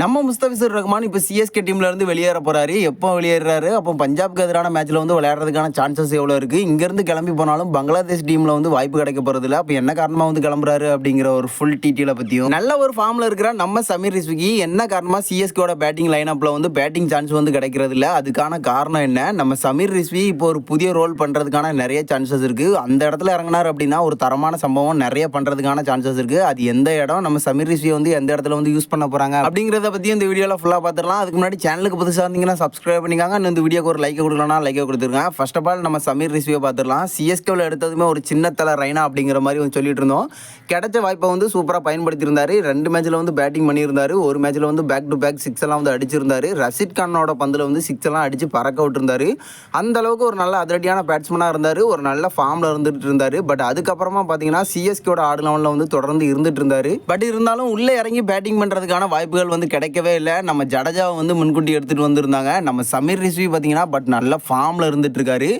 நம்ம முஸ்தபிசர் ரஹ்மான் இப்போ சிஎஸ்கே டீம்ல இருந்து வெளியேற போறாரு. எப்போ வெளியேறாரு? அப்போ பஞ்சாப்க்கு எதிரான மேட்ச்ல வந்து விளையாடுறதுக்கான சான்சஸ் எவ்வளோ இருக்கு? இங்கேருந்து கிளம்பி போனாலும் பங்களாதேஷ் டீம்ல வந்து வாய்ப்பு கிடைக்க போறது இல்லை அப்போ என்ன காரணமா வந்து கிளம்புறாரு அப்படிங்கிற ஒரு ஃபுல் டீட்டெயில பத்தியும். நல்ல ஒரு ஃபார்ம்ல இருக்கிற நம்ம சமீர் ரிஸ்விக்கு என்ன காரணமா சிஎஸ்கேவோட பேட்டிங் லைனப்ல வந்து பேட்டிங் சான்ஸ் வந்து கிடைக்கிறது இல்லை அதுக்கான காரணம் என்ன? நம்ம சமீர் ரிஸ்வி இப்போ ஒரு புதிய ரோல் பண்றதுக்கான நிறைய சான்சஸ் இருக்கு. அந்த இடத்துல இறங்கினார் அப்படின்னா ஒரு தரமான சம்பவம் நிறைய பண்றதுக்கான சான்சஸ் இருக்கு. அது எந்த இடம்? நம்ம சமீர் ரிஸ்வி வந்து எந்த இடத்துல வந்து யூஸ் பண்ண போறாங்க அப்படிங்கிறது பத்தி இந்த வீடியோவில் ஃபுல்லாக பார்த்துடலாம் அதுக்கு முன்னாடி சேனலுக்கு புதுசாக இருந்தீங்கன்னா சப்ஸ்கிரைப் பண்ணிக்காங்க. இந்த வீடியோக்கு ஒரு லைக் கொடுக்கலாம் லைக் கொடுத்துருங்க. ஃபர்ஸ்ட் ஆஃப் ஆல் நம்ம சமீர் ரிசிவை பார்த்துடலாம் சிஎஸ்கேவில் எடுத்ததுமே ஒரு சின்ன தலை ரைனா அப்படிங்கிற மாதிரி வந்து சொல்லிட்டு இருந்தோம். கிடைச்ச வாய்ப்பை வந்து சூப்பராக பயன்படுத்தியிருந்தார். ரெண்டு மேட்ச்சில் வந்து பேட்டிங் பண்ணியிருந்தார். ஒரு மேட்ச்சில் வந்து பேக் டு பேக் சிக்ஸ் எல்லாம் வந்து அடிச்சிருந்தாரு. ரஷித் கானோட பந்தில் வந்து சிக்ஸ் எல்லாம் அடித்து பறக்க விட்டுருந்தாரு. அந்த அளவுக்கு ஒரு நல்ல அதிரடியான பேட்ஸ்மனாக இருந்தார். ஒரு நல்ல ஃபார்மில் இருந்துட்டு இருந்தார். பட் அதுக்கப்புறமா பார்த்தீங்கன்னா சிஎஸ்கேவோட ஆடு லெவனில் வந்து தொடர்ந்து இருந்துட்டு இருந்தார். பட் இருந்தாலும் உள்ளே இறங்கி பேட்டிங் பண்ணுறதுக்கான வாய்ப்புகள் வந்து கிடைக்கவே இல்லை. நம்ம ஜடேஜாவை வந்து முன்கூட்டி எடுத்துகிட்டு வந்திருந்தாங்க. நம்ம சமீர் ரிஸ்வி பார்த்தீங்கன்னா பட் நல்ல ஃபார்மில் இருந்துட்டுருக்காரு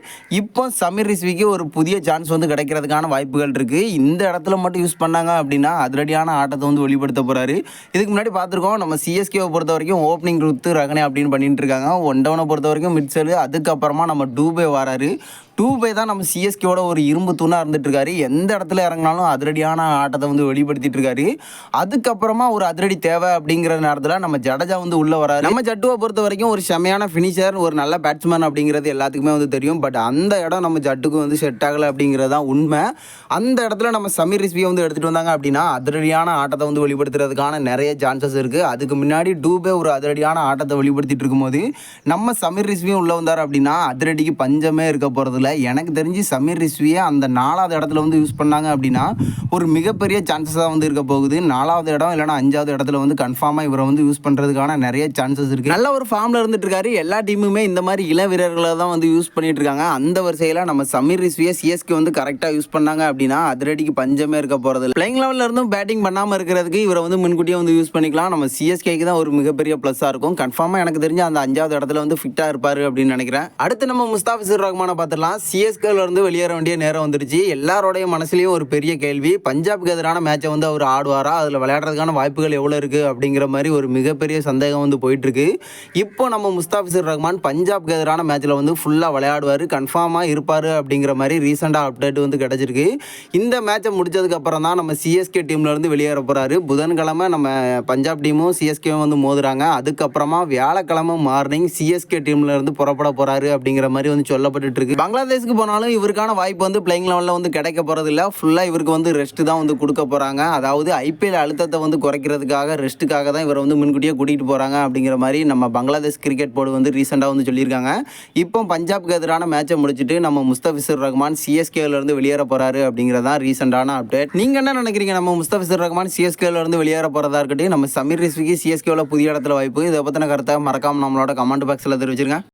இப்போ சமீர் ரிஸ்விக்கு ஒரு புதிய சான்ஸ் வந்து கிடைக்கிறதுக்கான வாய்ப்புகள் இருக்குது இந்த இடத்துல மட்டும் யூஸ் பண்ணாங்க அப்படின்னா அதிரடியான ஆட்டத்தை வந்து வெளிப்படுத்த போகிறாரு இதுக்கு முன்னாடி பார்த்துருக்கோம் நம்ம சிஎஸ்கேவை பொறுத்த வரைக்கும் ஓப்பனிங் ருத்து ரகனே அப்படின்னு பண்ணிட்டு இருக்காங்க. ஒன் டவுனை பொறுத்த வரைக்கும் மிட்சல் அதுக்கப்புறமா நம்ம டூபே வராரு. டூபே தான் நம்ம சிஎஸ்கேவோட ஒரு இரும்பு தூணாக இருந்துட்டுருக்காரு. எந்த இடத்துல இறங்கினாலும் அதிரடியான ஆட்டத்தை வந்து வெளிப்படுத்திட்டு இருக்காரு அதுக்கப்புறமா ஒரு அதிரடி தேவை அப்படிங்கிற நேரத்தில் நம்ம ஜடேஜா வந்து உள்ளே வராரு. நம்ம ஜட்டுவை பொறுத்த வரைக்கும் ஒரு செமையான ஃபினிஷர் ஒரு நல்ல பேட்ஸ்மேன் அப்படிங்கிறது எல்லாத்துக்குமே வந்து தெரியும். பட் அந்த இடம் நம்ம ஜட்டுக்கு வந்து செட் ஆகலை அப்படிங்கிறது தான் உண்மை. அந்த இடத்துல நம்ம சமீர் ரிஸ்வியை வந்து எடுத்துகிட்டு வந்தாங்க அப்படின்னா அதிரடியான ஆட்டத்தை வந்து வெளிப்படுத்துறதுக்கான நிறைய சான்சஸ் இருக்குது அதுக்கு முன்னாடி டூபே ஒரு அதிரடியான ஆட்டத்தை வெளிப்படுத்திட்டு இருக்கும்போது நம்ம சமீர் ரிஸ்வியும் உள்ளே வந்தார் அப்படின்னா அதிரடிக்கு பஞ்சமே இருக்க போகிறதில்ல எனக்கு தெரிஞ்சு சமீர் ரிஸ்வியை அந்த நாலாவது இடத்துல வந்து யூஸ் பண்ணாங்க அப்படின்னா ஒரு மிகப்பெரிய சான்சஸாக வந்து இருக்க போகுது. நாலாவது இடம் இல்லைனா அஞ்சாவது இடத்துல வந்து கன்ஃபார்மாக இவரை வந்து யூஸ் பண்ணுறதுக்கான நிறைய சான்சஸ் இருக்குது நல்ல ஒரு ஃபார்மில் இருந்துட்டு இருக்காரு எல்லா டீமுமே இந்த மாதிரி இள வீரர்களை தான் வந்து யூஸ் பண்ணிட்டு இருக்காங்க. அந்த வரிசையில் நம்ம சமீர் ரிஸ்வியை சிஎஸ்கே வந்து கரெக்டாக யூஸ் பண்ணாங்க அப்படின்னா அதிரடிக்கு பஞ்சமே இருக்க போகிறது பிளேயிங் லெவலில் இருந்தும் பேட்டிங் பண்ணாமல் இருக்கிறதுக்கு இவரை வந்து முன்கூட்டியே வந்து யூஸ் பண்ணிக்கலாம். நம்ம சிஎஸ்கேக்கு தான் ஒரு மிகப்பெரிய ப்ளஸ்ஸாக இருக்கும். கன்ஃபார்மாக எனக்கு தெரிஞ்சு அந்த அஞ்சாவது இடத்துல வந்து ஃபிட்டாக இருப்பார் அப்படின்னு நினைக்கிறேன். அடுத்து நம்ம முஸ்தாபிசர் ரஹ்மானை பார்த்துடலாம். சிஎஸ்கேல இருந்து வெளியேற வேண்டிய நேரம் வந்துருச்சு எல்லாரோடைய மனசுலையும் ஒரு பெரிய கேள்வி. பஞ்சாப்க்கு எதிரான மேட்சை வந்து அவர் ஆடுவாரா? அதில் விளையாடுறதுக்கான வாய்ப்புகள் எவ்வளோ இருக்குது அப்படிங்கிற மாதிரி ஒரு மிகப்பெரிய சந்தேகம் வந்து போயிட்டுருக்கு. இப்போ நம்ம முஸ்தாஃபிசர் ரஹ்மான் பஞ்சாப்க்கு எதிரான மேட்ச்சில் வந்து ஃபுல்லாக விளையாடுவார் கன்ஃபார்மாக இருப்பார் அப்படிங்கிற மாதிரி ரீசெண்டாக அப்டேட் வந்து கிடச்சிருக்கு. இந்த மேட்சை முடிச்சதுக்கப்புறம் தான் நம்ம சிஎஸ்கே டீம்லேருந்து வெளியேற போகிறாரு புதன்கிழமை நம்ம பஞ்சாப் டீமும் சிஎஸ்கேவும் வந்து மோதுறாங்க. அதுக்கப்புறமா வியாழக்கிழமை மார்னிங் சிஎஸ்கே டீம்லேருந்து புறப்பட போகிறாரு அப்படிங்கிற மாதிரி வந்து சொல்லப்பட்டுருக்கு பங்களா பங்களாதேஷ்க்கு போனாலும் இவருக்கான வாய்ப்பு வந்து பிளேயிங் லெவலில் வந்து கிடைக்க போகிறது இல்லை ஃபுல்லாக இவருக்கு வந்து ரெஸ்ட்டு தான் வந்து கொடுக்க போகிறாங்க அதாவது ஐபிஎல் அழுத்தத்தை வந்து குறைக்கிறதுக்காக ரெஸ்ட்டுக்காக தான் இவரை வந்து முன்கூட்டியே கூட்டிகிட்டு போகிறாங்க அப்படிங்கிற மாதிரி நம்ம பங்களாதேஷ் கிரிக்கெட் போர்டு வந்து ரீசெண்டாக வந்து சொல்லியிருக்காங்க. இப்போ பஞ்சாப்க்கு எதிரான மேட்சை முடிச்சுட்டு நம்ம முஸ்தபிசர் ரஹ்மான் சிஎஸ்கேலேருந்து வெளியேற போகிறாரு அப்படிங்கிறதான் ரீசெண்டான அப்டேட் நீங்கள் என்ன நினைக்கிறீங்க? நம்ம முஸ்தபிசர் ரஹ்மான் சிஎஸ்கேலேருந்து வெளியேற போறதா இருக்கட்டும் நம்ம சமீர் ரிஸ்விக்கு சிஎஸ்கேவில் புதிய இடத்துல வாய்ப்பு இதை பற்றின கருத்தை மறக்காமல் நம்மளோட கமெண்ட் பாக்ஸில் தெரிவிச்சிருங்க.